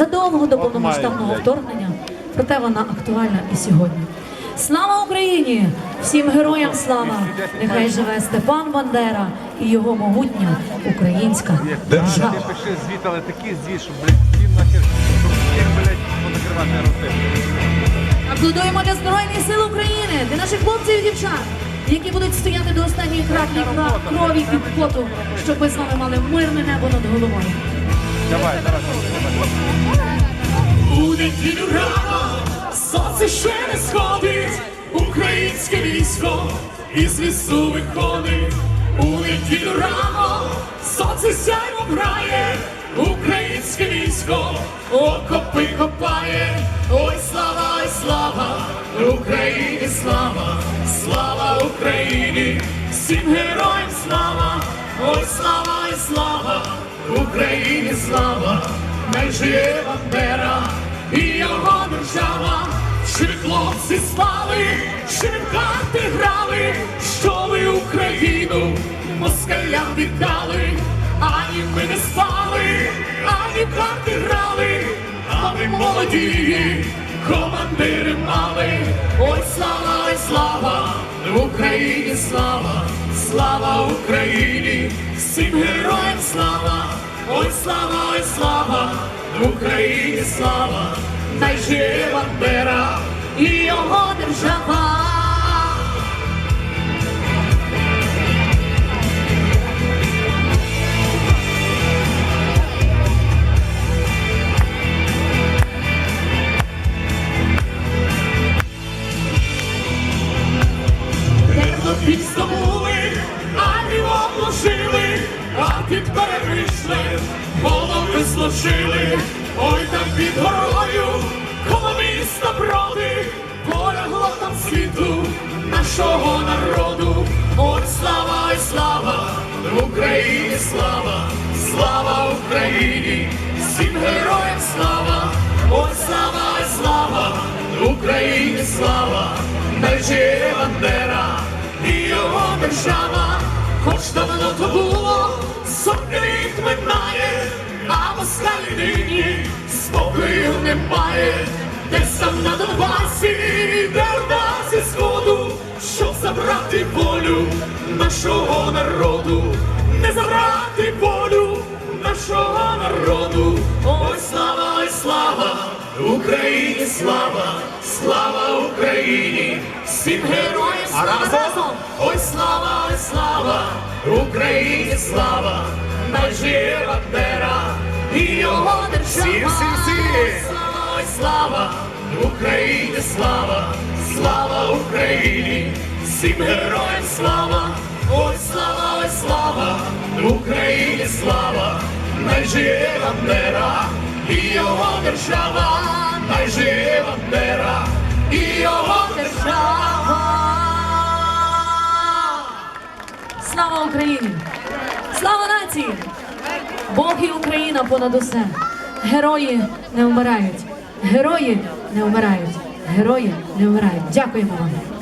задовго до повномасштабного вторгнення, проте вона актуальна і сьогодні. Слава Україні! Всім героям слава! Нехай живе Степан Бандера і його могутня українська держава. Пиши звіт, але такий звіт, щоб, блядь, всім нахер, всіх, блядь, понакривати роти. Аплодуємо для Збройних сил України, для наших хлопців і дівчат, які будуть стояти до останньої краплі крові і поту, щоб ми з вами мали мирне небо над головою. Давай, давай. У неділю рано сонце ще не сходить, українське військо із лісу виходить. У неділю рано сонце сяйво грає, українське військо окопи копає. Ой, слава, ой, слава, Україні слава, слава Україні, всім героям слава, ой, слава, ой, слава, Україні слава, най жиє Бандера і його держава, чи хлопці спали, в карти грали, що ви Україну москалям віддали, ані ми не спали, ані в карти грали, а ми молоді, командири мали, ой слава, ой слава, Україні слава, слава Україні, всім героям слава, ой слава, ой слава, Україні слава, най жиє Бандера і його держава. Під перевийшли, голови зложили, ой там під горою, коло міста броди, полягло там світу нашого народу. Ой, слава, ой, слава, Україні слава, слава Україні, всім героям слава, ой, слава, ой, слава, Україні слава, най жиє Бандера і його держава, хоч давно то було, сотні літ минає, а москалі нині спокою немає, десь там на Донбасі, де орда зі сходу, щоб забрати волю нашого народу, не забрати волю нашого народу, ой слава, ой слава, Україні слава, слава Україні, всім героям слава, ой слава, ой слава, Україні слава, най жиє Бандера і його держава. Всі, всі, всі. Ой, слава, ой, слава, Україні слава, слава Україні, всім героям слава, ой, слава, ой, слава, Україні слава, най жиє Бандера і його держава, най жиє Бандера і його держава. Слава Україні! Слава нації! Бог і Україна понад усе. Герої не вмирають. Герої не вмирають. Герої не вмирають. Дякуємо вам.